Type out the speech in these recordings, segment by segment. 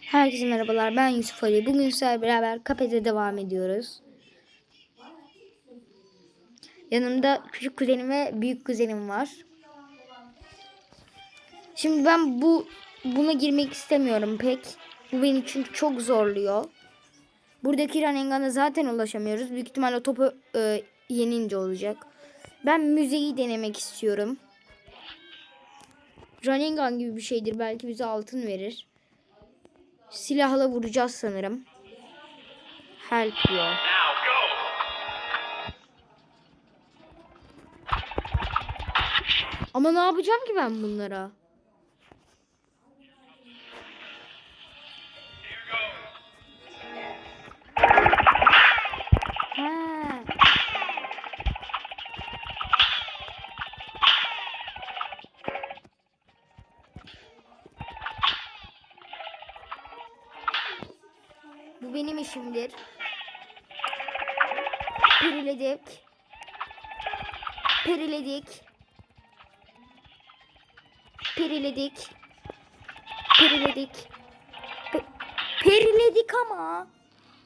Herkese merhabalar. Ben Yusuf Ali. Bugün sizlerle beraber kafede devam ediyoruz. Yanımda küçük kuzenim ve büyük kuzenim var. Şimdi ben bu buna girmek istemiyorum pek. Bu beni çünkü çok zorluyor. Buradaki Ranengan'a zaten ulaşamıyoruz. Büyük ihtimalle topu e, yenince olacak. Ben müzeyi denemek istiyorum. Rasengan gibi bir şeydir. Belki bize altın verir. Silahla vuracağız sanırım. Help diyor. Ama ne yapacağım ki ben bunlara? Bu benim işimdir. Periledik. Periledik. Periledik. Periledik. Pe- periledik ama.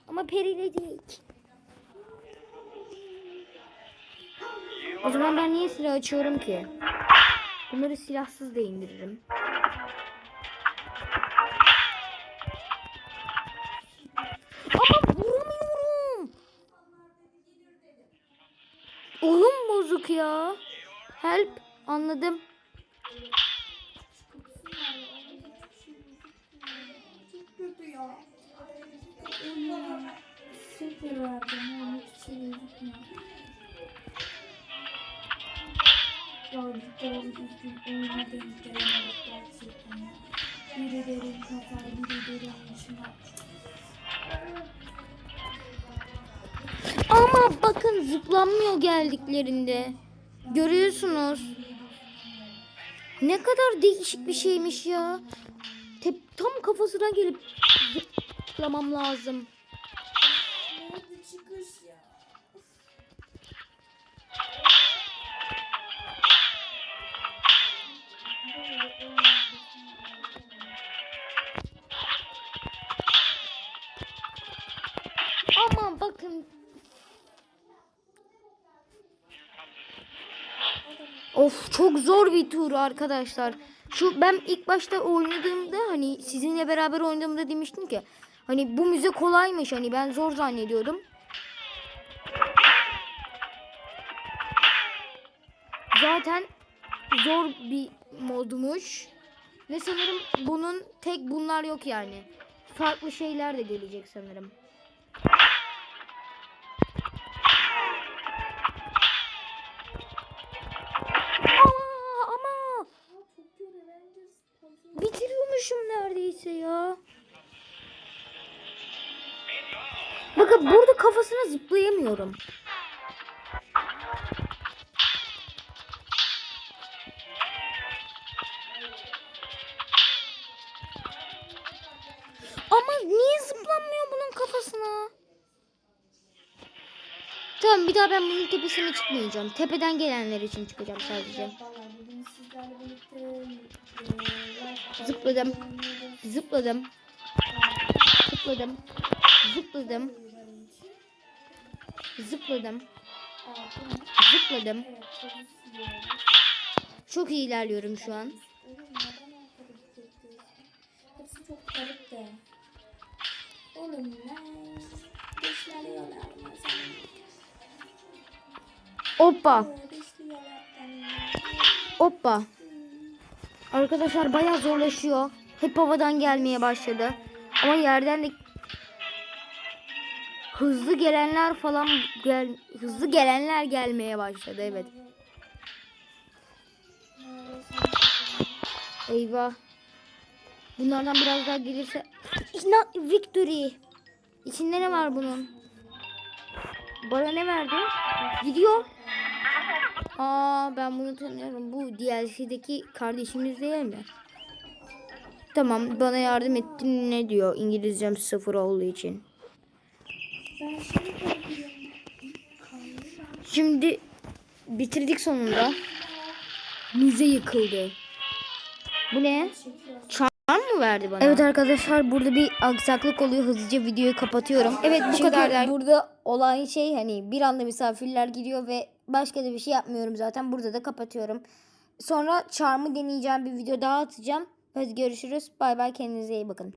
Ama periledik. O zaman ben niye silah açıyorum ki? Bunları silahsız da indiririm. Denk gelemedik gerçekten ya. Biri derin katar, biri. Ama bakın zıplanmıyor geldiklerinde. Görüyorsunuz. Ne kadar değişik bir şeymiş ya. Tep- tam kafasına gelip zıplamam lazım. Nerede çıkış ya? Of çok zor bir tur arkadaşlar. Şu ben ilk başta oynadığımda hani sizinle beraber oynadığımda demiştim ki hani bu müze kolaymış hani ben zor zannediyordum. Zaten zor bir modmuş. Ve sanırım bunun tek bunlar yok yani. Farklı şeyler de gelecek sanırım. Bakın burada kafasına zıplayamıyorum. Ama niye zıplanmıyor bunun kafasına? Tamam bir daha ben bunun tepesine çıkmayacağım. Tepeden gelenler için çıkacağım sadece. Zıpladım. Zıpladım. Zıpladım. Zıpladım. Zıpladım. Zıpladım. Çok iyi ilerliyorum şu an. Hepsi çok? Hoppa. Hoppa. Arkadaşlar bayağı zorlaşıyor. Hep havadan gelmeye başladı. Ama yerden de hızlı gelenler falan gel hızlı gelenler gelmeye başladı evet. Eyvah. Bunlardan biraz daha gelirse İna victory. İçinde ne var bunun? Bana ne verdi? Gidiyor. Aa ben bunu tanıyorum. Bu DLC'deki kardeşimiz değil mi? Tamam bana yardım ettin ne diyor İngilizcem sıfır olduğu için. Şimdi bitirdik sonunda. Müze yıkıldı. Bu ne? Çan mı verdi bana? Evet arkadaşlar burada bir aksaklık oluyor. Hızlıca videoyu kapatıyorum. Evet bu kadar. Burada olan şey hani bir anda misafirler giriyor ve başka da bir şey yapmıyorum zaten. Burada da kapatıyorum. Sonra charm'ı deneyeceğim bir video daha atacağım. Hadi görüşürüz. Bay bay kendinize iyi bakın.